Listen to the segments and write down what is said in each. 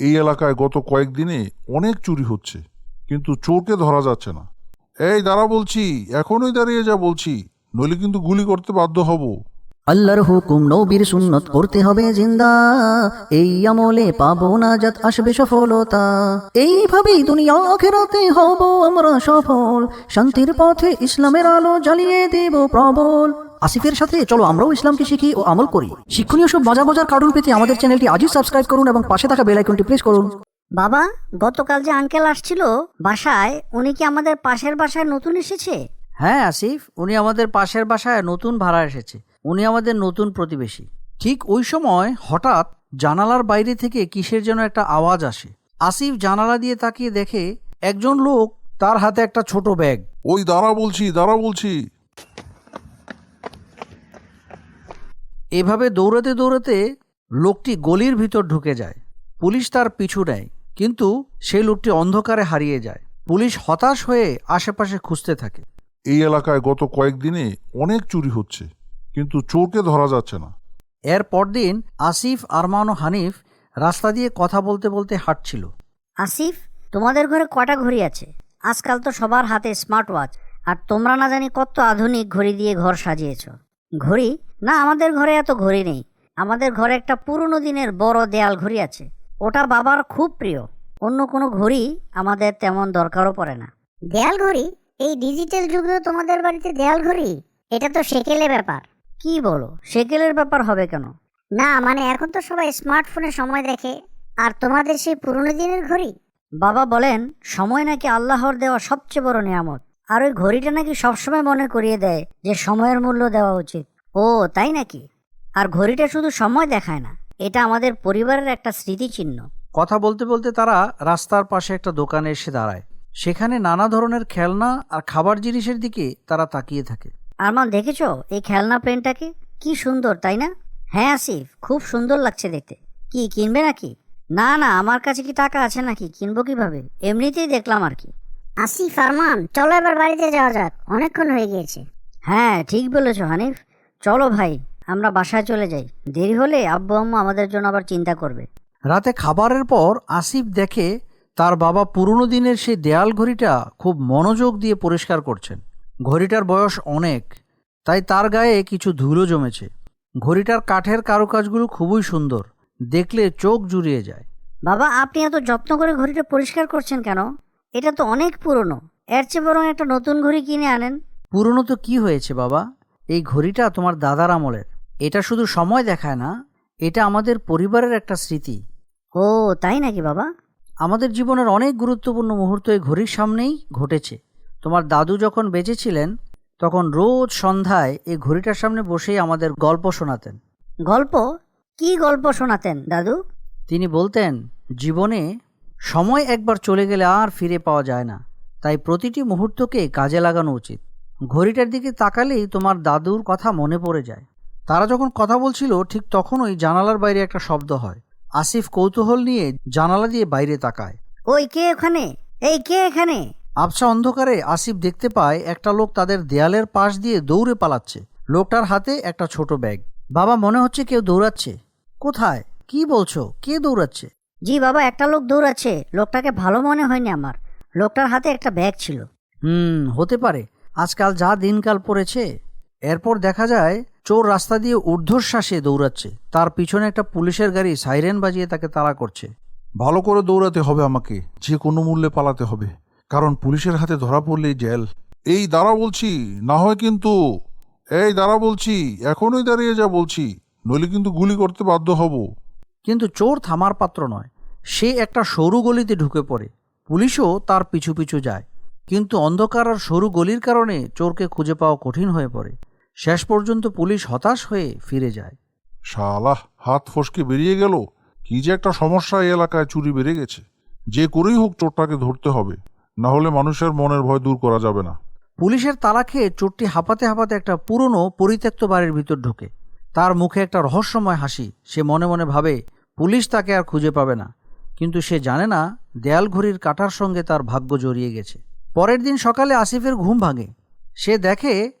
এই এলাকায় গত কয়েকদিনে অনেক চুরি হচ্ছে, কিন্তু চোরকে ধরা যাচ্ছে না। এই দাঁড়া বলছি, এখনই দাঁড়িয়ে যা বলছি, নইলে কিন্তু গুলি করতে বাধ্য হব। আল্লাহর হুকুম নবীর সুন্নত করতে হবে জিন্দা। এই আমলে পাবো না যাত আসবে সফলতা। এইভাবেই দুনিয়া আখেরাতে হব আমরা সফল। শান্তির পথে ইসলামের আলো জ্বালিয়ে দেব প্রবল। আসিফের সাথে চলো আমরাও ইসলামকে শিখি ও আমল করি। শিক্ষণীয় সব মজা মজার কার্টুন পেতে আমাদের চ্যানেলটি আজই সাবস্ক্রাইব করুন এবং পাশে থাকা বেল আইকনটি প্রেস করুন। বাবা গতকাল যে আঙ্কেল আসছিল বাসায় উনি কি আমাদের পাশের বাসায় নতুন এসেছে? হ্যাঁ আসিফ উনি আমাদের পাশের বাসায় নতুন ভাড়া এসেছে। উনি আমাদের নতুন প্রতিবেশী। ঠিক ওই সময় হঠাৎ জানালার বাইরে থেকে কিসের যেন একটা আওয়াজ আসে। আসিফ জানালা দিয়ে তাকিয়ে দেখে একজন লোক তার হাতে একটা ছোট ব্যাগ। ওই দাঁড়া বলছি দাঁড়া বলছি। এভাবে দৌড়াতে দৌড়াতে লোকটি গলির ভিতর ঢুকে যায়। পুলিশ তার পিছু নেয় কিন্তু সেই লোকটি অন্ধকারে হারিয়ে যায়। পুলিশ হতাশ হয়ে আশেপাশে খুঁজতে থাকে। এই এলাকায় গত কয়েকদিনে অনেক চুরি হচ্ছে কিন্তু চোরকে ধরা যাচ্ছে না। এর পরদিন আসিফ আরমান ও হানিফ রাস্তা দিয়ে কথা বলতে বলতে হাঁটছিল। আসিফ তোমাদের ঘরে কটা ঘড়ি আছে? আজকাল তো সবার হাতে স্মার্ট ওয়াচ আর তোমরা না জানি কত আধুনিক ঘড়ি দিয়ে ঘর সাজিয়েছ। ঘড়ি? না আমাদের ঘরে এত ঘড়ি নেই। আমাদের ঘরে একটা পুরনো দিনের বড় দেয়াল ঘড়ি আছে। ওটা বাবার খুব প্রিয়। অন্য কোনো ঘড়ি আমাদের তেমন দরকারও পড়ে না। দেয়াল ঘড়ি? এই ডিজিটাল যুগেও তোমাদের বাড়িতে দেয়াল ঘড়ি? এটা তো সেকেলে ব্যাপার। কি বলো? সেকেলের ব্যাপার হবে কেন? না মানে এখন তো সবাই স্মার্টফোনে সময় দেখে। আর তোমাদের সেই পুরনো দিনের ঘড়ি? বাবা বলেন সময় নাকি আল্লাহর দেওয়া সবচেয়ে বড় নিয়ামত। আর ওই ঘড়িটা নাকি সবসময় মনে করিয়ে দেয় যে সময়ের মূল্য দেওয়া উচিত। ও তাই নাকি? আর ঘড়িটা শুধু সময় দেখায় না এটা আমাদের পরিবারের একটা স্মৃতিচিহ্ন। কথা বলতে বলতে তারা রাস্তার পাশে একটা দোকানে এসে দাঁড়ায়। সেখানে নানা ধরনের খেলনা আর খাবার জিনিসের দিকে তারা তাকিয়ে থাকে। আরমান দেখেছ এই খেলনা প্লেনটাকে কি সুন্দর তাই না? হ্যাঁ আসিফ খুব সুন্দর লাগছে দেখতে। কি কিনবে নাকি? না না আমার কাছে কি টাকা আছে নাকি? কিনবো কীভাবে? এমনিতেই দেখলাম আর কি। আসি ফারমান। চলো এবার বাড়িতে যাওয়া যাক। অনেকক্ষণ হয়ে গিয়েছে। হ্যাঁ ঠিক বলেছ হানিফ। চলো ভাই আমরা বাসায় চলে যাই। দেরি হলে আব্বু আম্মু আমাদের জন্য আবার চিন্তা করবে। রাতে খাবারের পর আসিফ দেখে তার বাবা পুরনো দিনের সেই দেয়াল ঘড়িটা খুব মনোযোগ দিয়ে পরিষ্কার করছেন। ঘড়িটার বয়স অনেক তাই তার গায়ে কিছু ধুলো জমেছে। ঘড়িটার কাঠের কারুকাজগুলো খুবই সুন্দর দেখলে চোখ জুড়িয়ে যায়। বাবা আপনি এত যত্ন করে ঘড়িটা পরিষ্কার করছেন কেন? এটা তো অনেক পুরনো। এর চেয়ে বরং একটা নতুন ঘড়ি কিনে আনেন। পুরনো তো কি হয়েছে বাবা? এই ঘড়িটা তোমার দাদার আমলের। এটা শুধু সময় দেখায় না এটা আমাদের পরিবারের একটা স্মৃতি। ও তাই নাকি বাবা? আমাদের জীবনের অনেক গুরুত্বপূর্ণ মুহূর্ত এই ঘড়ির সামনেই ঘটেছে। তোমার দাদু যখন বেঁচে ছিলেন তখন রোজ সন্ধ্যায় এই ঘড়িটার সামনে বসেই আমাদের গল্প শোনাতেন। গল্প? কি গল্প শোনাতেন দাদু? তিনি বলতেন জীবনে সময় একবার চলে গেলে আর ফিরে পাওয়া যায় না। তাই প্রতিটি মুহূর্তকে কাজে লাগানো উচিত। ঘড়িটার দিকে তাকালেই তোমার দাদুর কথা মনে পড়ে যায়। তারা যখন কথা বলছিল ঠিক তখনই জানালার বাইরে একটা শব্দ হয়। আসিফ কৌতূহল নিয়ে জানালা দিয়ে বাইরে তাকায়। ওই কে ওখানে এই কে এখানে? আবসা অন্ধকারে আসিফ দেখতে পায় একটা লোক তাদের দেয়ালের পাশ দিয়ে দৌড়ে পালাচ্ছে। লোকটার হাতে একটা ছোট ব্যাগ। বাবা মনে হচ্ছে কেউ দৌড়াচ্ছে। কোথায়? কি বলছো? কে দৌড়াচ্ছে? জি বাবা একটা লোক দৌড়াচ্ছে লোকটাকে ভালো মনে হয়নি আমার। লোকটার হাতে একটা ব্যাগ ছিল। হুম হতে পারে। আজকাল যা দিনকাল পড়েছে এরপর দেখা যায় চোর রাস্তা দিয়ে ঊর্ধ্বশ্বাসে দৌড়াচ্ছে। তার পিছনে একটা পুলিশের গাড়ি সাইরেন বাজিয়ে তাকে তাড়া করছে। ভালো করে দৌড়াতে হবে আমাকে। যে কোনো মূল্যে পালাতে হবে। কারণ পুলিশের হাতে ধরা পড়লেই জেল। এই দাঁড়া বলছি না হয় কিন্তু এই দাঁড়া বলছি এখনই দাঁড়িয়ে যা বলছি। নইলে কিন্তু গুলি করতে বাধ্য হব। কিন্তু চোর থামার পাত্র নয়। সে একটা সরু গলিতে ঢুকে পড়ে। পুলিশও তার পিছু পিছু যায়। কিন্তু অন্ধকার আর সরু গলির কারণে চোরকে খুঁজে পাওয়া কঠিন হয়ে পড়ে। শেষ পর্যন্ত পুলিশ হতাশ হয়ে ফিরে যায়। শালাহ হাত ফসকে বেরিয়ে গেল? কি যে একটা সমস্যা এই এলাকায় চুরি বেড়ে গেছে। যে করেই হোক চোরটাকে ধরতে হবে। না হলে মানুষের মনের ভয় দূর করা যাবে না। পুলিশের তালা খেয়ে চোরটি হাঁপাতে হাঁপাতে একটা পুরনো পরিত্যক্ত বাড়ির ভিতর ঢোকে। তার মুখে একটা রহস্যময় হাসি। সে মনে মনে ভাবে পুলিশ তাকে আর খুঁজে পাবে না। কিন্তু সে জানে না দেয়াল ঘড়ির কাটার সঙ্গে তার ভাগ্য জড়িয়ে গেছে। পরের দিন সকালে আসিফের ঘুম ভাঙে। সে দেখে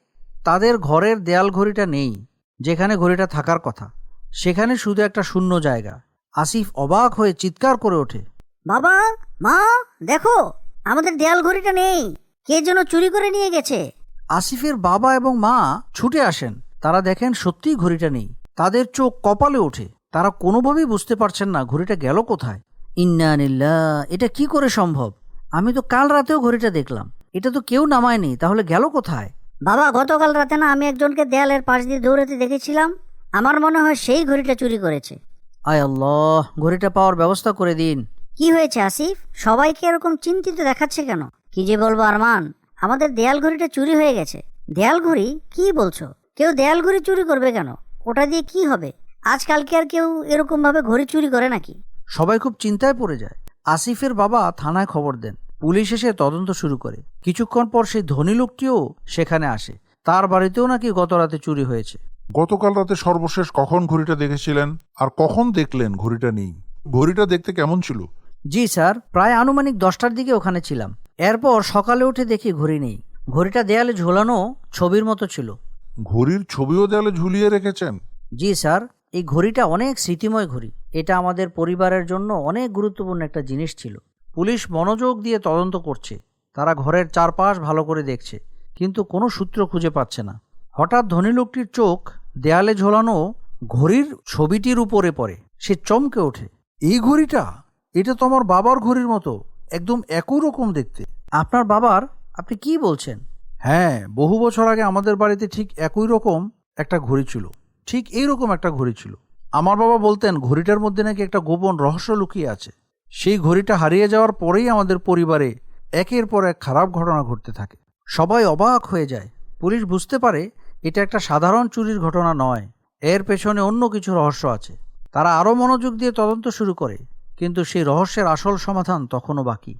তাদের ঘরের দেয়াল ঘড়িটা নেই যেখানে ঘড়িটা থাকার কথা। সেখানে শুধু একটা শূন্য জায়গা। আসিফ অবাক হয়ে চিৎকার করে ওঠে। বাবা মা দেখো আমাদের দেয়াল ঘড়িটা নেই। কে যেন চুরি করে নিয়ে গেছে। আসিফের বাবা এবং মা ছুটে আসেন। তারা দেখেন সত্যিই ঘড়িটা নেই। তাদের চোখ কপালে ওঠে। তারা কোনোভাবেই বুঝতে পারছেন না ঘড়িটা গেল কোথায়। ইন্নানিল্লা এটা কি করে সম্ভব? আমি তো কাল রাতেও ঘড়িটা দেখলাম। এটা তো কেউ নামায়নি তাহলে গেল কোথায়? বাবা গতকাল রাতে না আমি একজনকে দেয়ালের পাশ দিয়ে দৌড়াতে দেখেছিলাম। আমার মনে হয় সেই ঘড়িটা চুরি করেছে। আয় আল্লাহ ঘড়িটা পাওয়ার ব্যবস্থা করে দিন। কি হয়েছে আসিফ? সবাইকে এরকম চিন্তিত দেখাচ্ছে কেন? কি যে বলব আরমান? আমাদের দেয়াল ঘড়িটা চুরি হয়ে গেছে। দেয়াল ঘড়ি? কি বলছো? কেউ দেয়াল ঘড়ি চুরি করবে কেন? ওটা দিয়ে কি হবে? আজকালকে আর কেউ এরকম ভাবে ঘড়ি চুরি করে নাকি? সবাই খুব চিন্তায় পড়ে যায়। আসিফের বাবা থানায় খবর দেন। পুলিশ এসে তদন্ত শুরু করে। কিছুক্ষণ পর সেই ধনী লোকটিও সেখানে আসে। তার বাড়িতেও নাকি গত রাতে চুরি হয়েছে। গতকাল রাতে সর্বশেষ কখন ঘড়িটা দেখেছিলেন? আর কখন দেখলেন ঘড়িটা নেই? ঘড়িটা দেখতে কেমন ছিল? জি স্যার প্রায় আনুমানিক দশটার দিকে ওখানে ছিলাম। এরপর সকালে উঠে দেখি ঘড়ি নেই। ঘড়িটা দেয়ালে ঝোলানো ছবির মতো ছিল। ঘড়ির ছবিও দেয়ালে ঝুলিয়ে রেখেছেন? জি স্যার। এই ঘড়িটা অনেক স্মৃতিময় ঘড়ি। এটা আমাদের পরিবারের জন্য অনেক গুরুত্বপূর্ণ একটা জিনিস ছিল। পুলিশ মনোযোগ দিয়ে তদন্ত করছে। তারা ঘরের চারপাশ ভালো করে দেখছে কিন্তু কোনো সূত্র খুঁজে পাচ্ছে না। হঠাৎ ধনী লোকটির চোখ দেয়ালে ঝোলানো ঘড়ির ছবিটির উপরে পড়ে। সে চমকে ওঠে। এই ঘড়িটা? এটা তো আমার বাবার ঘড়ির মতো একদম একই রকম দেখতে। আপনার বাবার? আপনি কি বলছেন? হ্যাঁ বহু বছর আগে আমাদের বাড়িতে ঠিক একই রকম একটা ঘড়ি ছিল। ঠিক এইরকম একটা ঘড়ি ছিল। আমার বাবা বলতেন, ঘড়িটার মধ্যে নাকি একটা গোপন রহস্য লুকিয়ে আছে। সেই ঘড়িটা হারিয়ে যাওয়ার পরেই আমাদের পরিবারে একের পর এক খারাপ ঘটনা ঘটতে থাকে। সবাই অবাক হয়ে যায়। পুলিশ বুঝতে পারে এটা একটা সাধারণ চুরির ঘটনা নয়। এর পেছনে অন্য কিছু রহস্য আছে। তারা আরও মনোযোগ দিয়ে তদন্ত শুরু করে, কিন্তু সেই রহস্যের আসল সমাধান তখনও বাকি।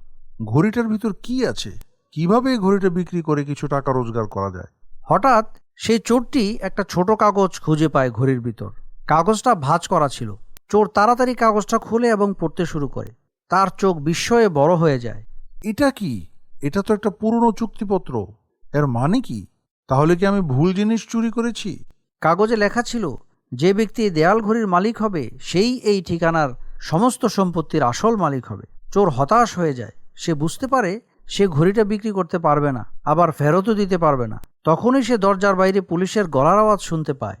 ঘড়িটার ভিতর কি আছে? কীভাবে ঘড়িটা বিক্রি করে কিছু টাকা রোজগার করা যায়? হঠাৎ সেই চোরটি একটা ছোট কাগজ খুঁজে পায় ঘড়ির ভিতর। কাগজটা ভাঁজ করা ছিল। চোর তাড়াতাড়ি কাগজটা খুলে এবং পড়তে শুরু করে। তার চোখ বিস্ময়ে বড় হয়ে যায়। এটা কি? এটা তো একটা পুরনো চুক্তিপত্র। এর মানে কি? তাহলে কি আমি ভুল জিনিস চুরি করেছি? কাগজে লেখা ছিল যে ব্যক্তি দেয়াল ঘড়ির মালিক হবে সেই এই ঠিকানার সমস্ত সম্পত্তির আসল মালিক হবে। চোর হতাশ হয়ে যায়। সে বুঝতে পারে সে ঘড়িটা বিক্রি করতে পারবে না আবার ফেরতও দিতে পারবে না। তখনই সে দরজার বাইরে পুলিশের গলার আওয়াজ শুনতে পায়।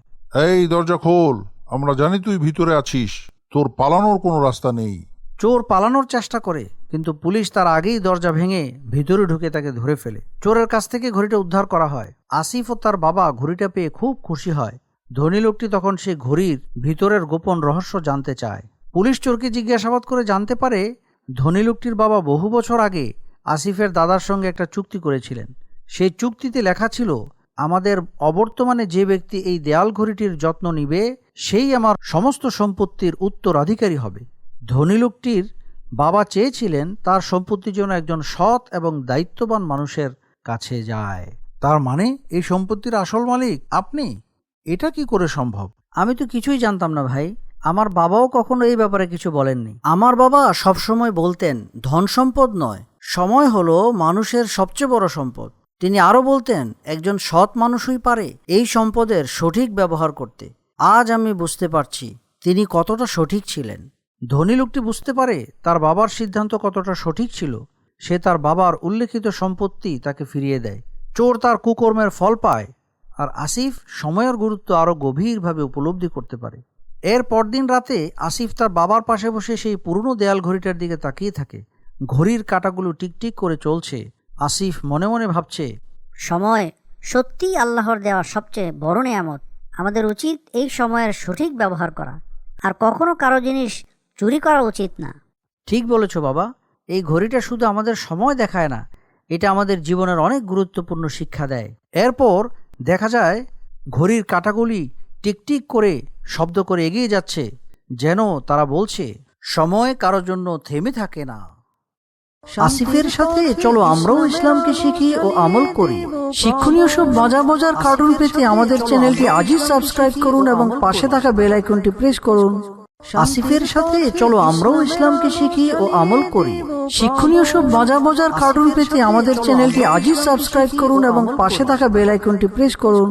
এই দরজা খোল আমরা জানি তুই ভিতরে আছিস তোর পালানোর কোনো রাস্তা নেই। চোর পালানোর চেষ্টা করে কিন্তু পুলিশ তার আগেই দরজা ভেঙে ভিতরে ঢুকে তাকে ধরে ফেলে। চোরের কাছ থেকে ঘড়িটা উদ্ধার করা হয়। আসিফ ও তার বাবা ঘড়িটা পেয়ে খুব খুশি হয়। ধনী লোকটি তখন সে ঘড়ির ভিতরের গোপন রহস্য জানতে চায়। পুলিশ চোরকে জিজ্ঞাসাবাদ করে জানতে পারে ধনী লোকটির বাবা বহু বছর আগে আসিফের দাদার সঙ্গে একটা চুক্তি করেছিলেন। সেই চুক্তিতে লেখা ছিল, আমাদের অবর্তমানে যে ব্যক্তি এই দেয়াল ঘড়িটির যত্ন নিবে, সেই আমার সমস্ত সম্পত্তির উত্তরাধিকারী হবে। ধনী লোকটির বাবা চেয়েছিলেন তার সম্পত্তি যেন একজন সৎ এবং দায়িত্ববান মানুষের কাছে যায়। তার মানে এই সম্পত্তির আসল মালিক আপনি? এটা কি করে সম্ভব? আমি তো কিছুই জানতাম না ভাই। আমার বাবাও কখনো এই ব্যাপারে কিছু বলেননি। আমার বাবা সবসময় বলতেন, ধন সম্পদ নয়, সময় হলো মানুষের সবচেয়ে বড় সম্পদ। তিনি আরও বলতেন, একজন সৎ মানুষই পারে এই সম্পদের সঠিক ব্যবহার করতে। আজ আমি বুঝতে পারছি তিনি কতটা সঠিক ছিলেন। ধনী লোকটি বুঝতে পারে তার বাবার সিদ্ধান্ত কতটা সঠিক ছিল। সে তার বাবার উল্লেখিত সম্পত্তি তাকে ফিরিয়ে দেয়। চোর তার কুকর্মের ফল পায় আর আসিফ সময়ের গুরুত্ব আরও গভীরভাবে উপলব্ধি করতে পারে। এর পরদিন রাতে আসিফ তার বাবার পাশে বসে সেই পুরনো দেয়াল ঘড়িটার দিকে তাকিয়ে থাকে। ঘড়ির কাঁটাগুলো টিকটিক করে চলছে। আসিফ মনে মনে ভাবছে সময় সত্যিই আল্লাহর দেওয়া সবচেয়ে বড় নেয়ামত। আমাদের উচিত এই সময়ের সঠিক ব্যবহার করা। আর কখনো কারও জিনিস চুরি করা উচিত না। ঠিক বলেছ বাবা এই ঘড়িটা শুধু আমাদের সময় দেখায় না এটা আমাদের জীবনের অনেক গুরুত্বপূর্ণ শিক্ষা দেয়। এরপর দেখা যায় ঘড়ির কাঁটাগুলি টিকটিক করে শব্দ করে এগিয়ে যাচ্ছে যেন তারা বলছে সময় কারোর জন্য থেমে থাকে না। আসিফের সাথে চলো আমরাও ইসলামকে শিখি ও আমল করি। শিক্ষণীয় সব মজা মজার কার্টুন পেতে আমাদের চ্যানেলটি আজই সাবস্ক্রাইব করুন এবং পাশে থাকা বেল আইকনটি প্রেস করুন। আসিফের সাথে চলো আমরাও ইসলামকে শিখি ও আমল করি। শিক্ষণীয় সব মজা মজার কার্টুন পেতে আমাদের চ্যানেলটি আজই সাবস্ক্রাইব করুন এবং পাশে থাকা বেল আইকনটি প্রেস করুন।